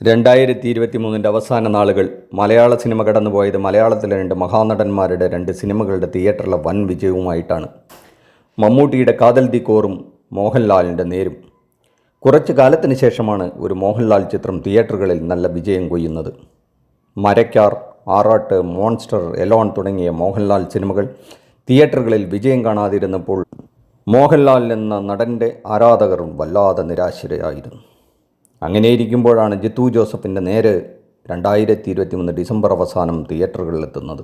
രണ്ടായിരത്തി ഇരുപത്തി മൂന്നിന്റെ അവസാന നാളുകൾ മലയാള സിനിമ കടന്നുപോയത് മലയാളത്തിലെ രണ്ട് മഹാനടന്മാരുടെ രണ്ട് സിനിമകളുടെ തിയേറ്ററിലെ വൻ വിജയവുമായിട്ടാണ്. മമ്മൂട്ടിയുടെ കാതൽ ദി കോറും മോഹൻലാലിന്റെ നേരും. കുറച്ചു കാലത്തിന് ശേഷമാണ് ഒരു മോഹൻലാൽ ചിത്രം തിയേറ്ററുകളിൽ നല്ല വിജയം കൊയ്യുന്നത്. മരക്കാർ ആറാട്ട് മോൺസ്റ്റർ എലോൺ തുടങ്ങിയ മോഹൻലാൽ സിനിമകൾ തിയേറ്ററുകളിൽ വിജയം കാണാതിരുന്നപ്പോൾ മോഹൻലാൽ എന്ന നടന്റെ ആരാധകർ വല്ലാതെ നിരാശരായിരുന്നു. അങ്ങനെയിരിക്കുമ്പോഴാണ് ജിത്തു ജോസഫിന്റെ നേര് രണ്ടായിരത്തി ഇരുപത്തി മൂന്ന് ഡിസംബർ അവസാനം തിയേറ്ററുകളിലെത്തുന്നത്.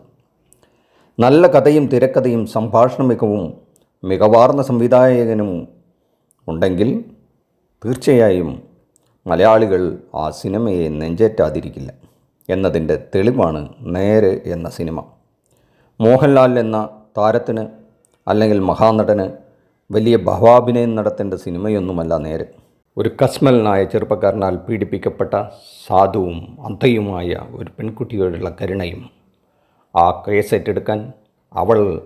നല്ല കഥയും തിരക്കഥയും സംഭാഷണ മികവും മികവാർന്ന സംവിധായകനും ഉണ്ടെങ്കിൽ തീർച്ചയായും മലയാളികൾ ആ സിനിമയെ നെഞ്ചേറ്റാതിരിക്കില്ല എന്നതിന്റെ തെളിവാണ് നേര് എന്ന സിനിമ. മോഹൻലാൽ എന്ന താരത്തിന് അല്ലെങ്കിൽ മഹാനടന് വലിയ ഭാവാഭിനയം നടത്തേണ്ട സിനിമയൊന്നുമല്ല നേര്. ഒരു കസ്മലനായ ചെറുപ്പക്കാരനാൽ പീഡിപ്പിക്കപ്പെട്ട സാധുവും അന്ധയുമായ ഒരു പെൺകുട്ടിയോടുള്ള കരുണയും ആ കേസ് ഏറ്റെടുക്കാൻ അവൾ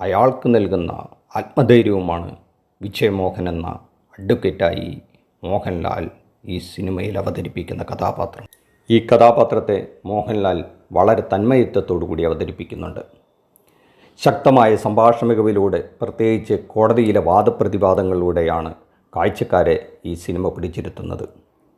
അയാൾക്ക് നൽകുന്ന ആത്മധൈര്യവുമാണ് വിജയമോഹൻ എന്ന അഡ്വക്കേറ്റായി മോഹൻലാൽ ഈ സിനിമയിൽ അവതരിപ്പിക്കുന്ന കഥാപാത്രം. ഈ കഥാപാത്രത്തെ മോഹൻലാൽ വളരെ തന്മയത്വത്തോടു കൂടി അവതരിപ്പിക്കുന്നുണ്ട്. ശക്തമായ സംഭാഷണ മികവിലൂടെ പ്രത്യേകിച്ച് കോടതിയിലെ വാദപ്രതിവാദങ്ങളിലൂടെയാണ് കാഴ്ചക്കാരെ ഈ സിനിമ പിടിച്ചിരുത്തുന്നത്.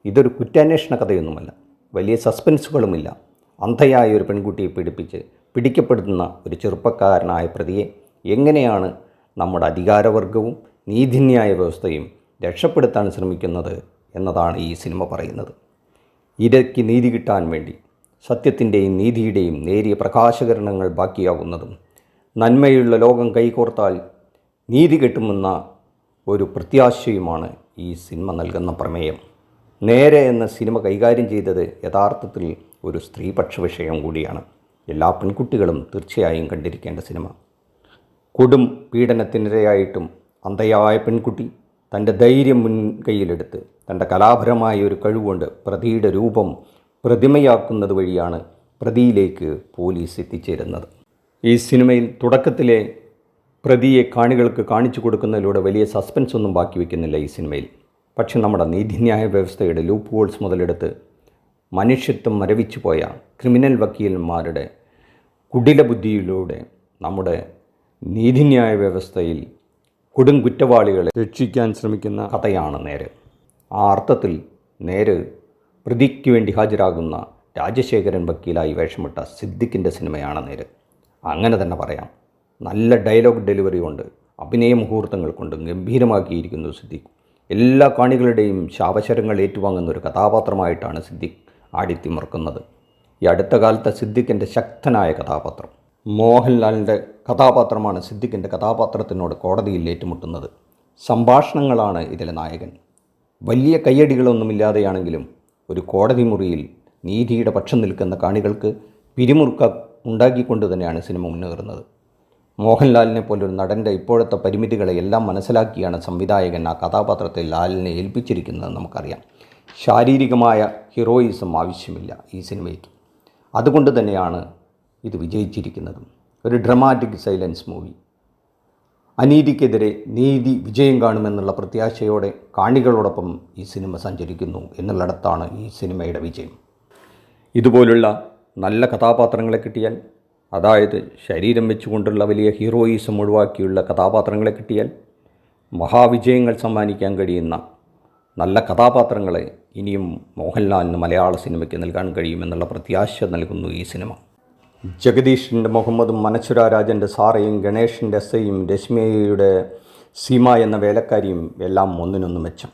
ഇതൊരു കുറ്റാന്വേഷണ കഥയൊന്നുമല്ല. വലിയ സസ്പെൻസുകളുമില്ല. അന്ധയായ ഒരു പെൺകുട്ടിയെ പീഡിപ്പിച്ച് പിടിക്കപ്പെടുന്ന ഒരു ചെറുപ്പക്കാരനായ പ്രതിയെ എങ്ങനെയാണ് നമ്മുടെ അധികാരവർഗവും നീതിന്യായ വ്യവസ്ഥയും രക്ഷപ്പെടുത്താൻ ശ്രമിക്കുന്നത് എന്നതാണ് ഈ സിനിമ പറയുന്നത്. ഇരയ്ക്ക് നീതി കിട്ടാൻ വേണ്ടി സത്യത്തിന്റെയും നീതിയുടെയും നേരിയ പ്രകാശകരണങ്ങൾ ബാക്കിയാവുന്നതും നന്മയുള്ള ലോകം കൈകോർത്താൽ നീതി കിട്ടുമെന്ന ഒരു പ്രത്യാശയുമാണ് ഈ സിനിമ നൽകുന്ന പ്രമേയം. നേരെ എന്ന സിനിമ കൈകാര്യം ചെയ്തത് യഥാർത്ഥത്തിൽ ഒരു സ്ത്രീപക്ഷ വിഷയം കൂടിയാണ്. എല്ലാ പെൺകുട്ടികളും തീർച്ചയായും കണ്ടിരിക്കേണ്ട സിനിമ. കൊടും പീഡനത്തിനിരയായിട്ടും അന്ധയായ പെൺകുട്ടി തന്റെ ധൈര്യം മുൻകൈയിലെടുത്ത് തന്റെ കലാപരമായ ഒരു കഴിവുകൊണ്ട് പ്രതിയുടെ രൂപം പ്രതിമയാക്കുന്നത് വഴിയാണ് പ്രതിയിലേക്ക് പോലീസ് എത്തിച്ചേരുന്നത്. ഈ സിനിമയിൽ തുടക്കത്തിലെ പ്രതിയെ കാണികൾക്ക് കാണിച്ചു കൊടുക്കുന്നതിലൂടെ വലിയ സസ്പെൻസ് ഒന്നും ബാക്കി വയ്ക്കുന്നില്ല ഈ സിനിമയിൽ. പക്ഷെ നമ്മുടെ നീതിന്യായ വ്യവസ്ഥയുടെ ലൂപ്പ് ഹോൾസ് മുതലെടുത്ത് മനുഷ്യത്വം മരവിച്ചു പോയ ക്രിമിനൽ വക്കീലന്മാരുടെ കുടില ബുദ്ധിയിലൂടെ നമ്മുടെ നീതിന്യായ വ്യവസ്ഥയിൽ കൊടും കുറ്റവാളികളെ രക്ഷിക്കാൻ ശ്രമിക്കുന്ന കഥയാണ് നേര്. ആ അർത്ഥത്തിൽ നേര് പ്രതിക്ക് വേണ്ടി ഹാജരാകുന്ന രാജശേഖരൻ വക്കീലായി വേഷമിട്ട സിദ്ദിഖിന്റെ സിനിമയാണ് നേര്. അങ്ങനെ തന്നെ പറയാം. നല്ല ഡയലോഗ് ഡെലിവറി കൊണ്ട് അഭിനയ മുഹൂർത്തങ്ങൾ കൊണ്ട് ഗംഭീരമാക്കിയിരിക്കുന്നു സിദ്ദിഖ്. എല്ലാ കാണികളുടെയും ശാപശരങ്ങൾ ഏറ്റുവാങ്ങുന്ന ഒരു കഥാപാത്രമായിട്ടാണ് സിദ്ദിഖ് ആടിത്തിമർക്കുന്നത്. ഈ അടുത്ത കാലത്തെ സിദ്ദിഖിന്റെ ശക്തനായ കഥാപാത്രം. മോഹൻലാലിന്റെ കഥാപാത്രമാണ് സിദ്ദിഖിന്റെ കഥാപാത്രത്തിനോട് കോടതിയിൽ ഏറ്റുമുട്ടുന്നത്. സംഭാഷണങ്ങളാണ് ഇതിലെ നായകൻ. വലിയ കയ്യടികളൊന്നുമില്ലാതെയാണെങ്കിലും ഒരു കോടതി മുറിയിൽ നീതിയുടെ പക്ഷം നിൽക്കുന്ന കാണികൾക്ക് പിരിമുറുക്ക ഉണ്ടാക്കിക്കൊണ്ട് തന്നെയാണ് സിനിമ മുന്നേറുന്നത്. മോഹൻലാലിനെ പോലൊരു നടന്റെ ഇപ്പോഴത്തെ പരിമിതികളെ എല്ലാം മനസ്സിലാക്കിയാണ് സംവിധായകൻ ആ കഥാപാത്രത്തെ ലാലിനെ ഏൽപ്പിച്ചിരിക്കുന്നത് നമുക്കറിയാം. ശാരീരികമായ ഹീറോയിസം ആവശ്യമില്ല ഈ സിനിമയ്ക്ക്. അതുകൊണ്ട് തന്നെയാണ് ഇത് വിജയിച്ചിരിക്കുന്നത്. ഒരു ഡ്രമാറ്റിക് സൈലൻസ് മൂവി അനീതിക്കെതിരെ നീതി വിജയം കാണുമെന്നുള്ള പ്രത്യാശയോടെ കാണികളോടൊപ്പം ഈ സിനിമ സഞ്ചരിക്കുന്നു എന്നുള്ളിടത്താണ് ഈ സിനിമയുടെ വിജയം. ഇതുപോലുള്ള നല്ല കഥാപാത്രങ്ങളെ കിട്ടിയാൽ അതായത് ശരീരം വെച്ചുകൊണ്ടുള്ള വലിയ ഹീറോയിസം ഒഴിവാക്കിയുള്ള കഥാപാത്രങ്ങളെ കിട്ടിയാൽ മഹാവിജയങ്ങൾ സമ്മാനിക്കാൻ കഴിയുന്ന നല്ല കഥാപാത്രങ്ങളെ ഇനിയും മോഹൻലാലിന് മലയാള സിനിമയ്ക്ക് നൽകാൻ കഴിയുമെന്നുള്ള പ്രത്യാശ നൽകുന്നു ഈ സിനിമ. ജഗദീഷിന്റെ മുഹമ്മദും മനസുര രാജന്റെ സാറയും ഗണേഷിന്റെ എസ്സയും രശ്മിയയുടെ സീമ എന്ന വേലക്കാരിയും എല്ലാം ഒന്നിനൊന്ന് മെച്ചം.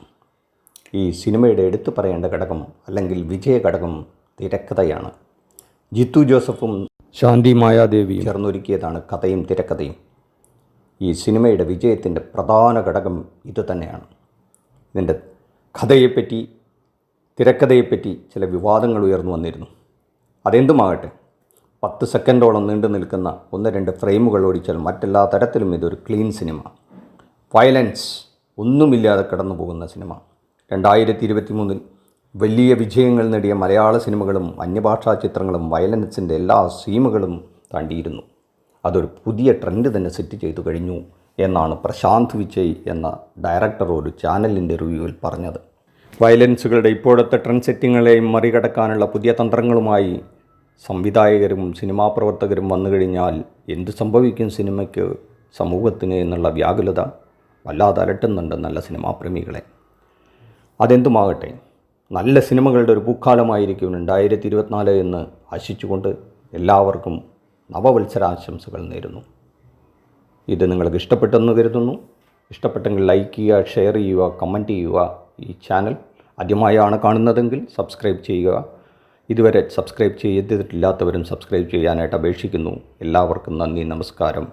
ഈ സിനിമയുടെ എടുത്തു പറയേണ്ട ഘടകം അല്ലെങ്കിൽ വിജയ ഘടകം തിരക്കഥയാണ്. ജിത്തു ജോസഫും ശാന്തി മായാദേവിയും ചേർന്നൊരുക്കിയതാണ് കഥയും തിരക്കഥയും. ഈ സിനിമയുടെ വിജയത്തിന്റെ പ്രധാന ഘടകം ഇതുതന്നെയാണ് ഇതിന്റെ കഥയെപ്പറ്റി തിരക്കഥയെപ്പറ്റി ചില വിവാദങ്ങൾ ഉയർന്നു വന്നിരുന്നു. അതെന്തുമാകട്ടെ പത്ത് സെക്കൻഡോളം നീണ്ടു നിൽക്കുന്ന ഒന്ന് രണ്ട് ഫ്രെയിമുകൾ ഓടിച്ചാൽ മറ്റെല്ലാ തരത്തിലും ഇതൊരു ക്ലീൻ സിനിമ. വയലൻസ് ഒന്നുമില്ലാതെ കടന്നു പോകുന്ന സിനിമ. രണ്ടായിരത്തി ഇരുപത്തി മൂന്നിൽ വലിയ വിജയങ്ങൾ നേടിയ മലയാള സിനിമകളും അന്യഭാഷാ ചിത്രങ്ങളും വയലൻസിന്റെ എല്ലാ സീമകളും താണ്ടിയിരുന്നു. അതൊരു പുതിയ ട്രെൻഡ് തന്നെ സെറ്റ് ചെയ്തു കഴിഞ്ഞു എന്നാണ് പ്രശാന്ത് വിജയ് എന്ന ഡയറക്ടർ ഒരു ചാനലിന്റെ റിവ്യൂവിൽ പറഞ്ഞത്. വയലൻസുകളുടെ ഇപ്പോഴത്തെ ട്രെൻഡ് സെറ്റിങ്ങുകളെയും മറികടക്കാനുള്ള പുതിയ തന്ത്രങ്ങളുമായി സംവിധായകരും സിനിമാ പ്രവർത്തകരും വന്നു കഴിഞ്ഞാൽ എന്ത് സംഭവിക്കും സിനിമയ്ക്ക് സമൂഹത്തിന് എന്നുള്ള വ്യാകുലത വല്ലാതെ അലട്ടുന്നുണ്ട് നല്ല സിനിമാ പ്രേമികളെ. അതെന്തുമാകട്ടെ നല്ല സിനിമകളുടെ ഒരു പൂക്കാലമായിരിക്കും രണ്ടായിരത്തി ഇരുപത്തിനാല് എന്ന് ആശിച്ചുകൊണ്ട് എല്ലാവർക്കും നവവത്സരാശംസകൾ നേരുന്നു. ഇത് നിങ്ങൾക്ക് ഇഷ്ടപ്പെട്ടെന്ന് കരുതുന്നു. ഇഷ്ടപ്പെട്ടെങ്കിൽ ലൈക്ക് ചെയ്യുക ഷെയർ ചെയ്യുക കമന്റ് ചെയ്യുക. ഈ ചാനൽ ആദ്യമായാണ് കാണുന്നതെങ്കിൽ സബ്സ്ക്രൈബ് ചെയ്യുക. ഇതുവരെ സബ്സ്ക്രൈബ് ചെയ്തിട്ടില്ലാത്തവരും സബ്സ്ക്രൈബ് ചെയ്യാനായിട്ട് അപേക്ഷിക്കുന്നു. എല്ലാവർക്കും നന്ദി നമസ്കാരം.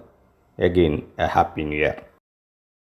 Again a happy new year.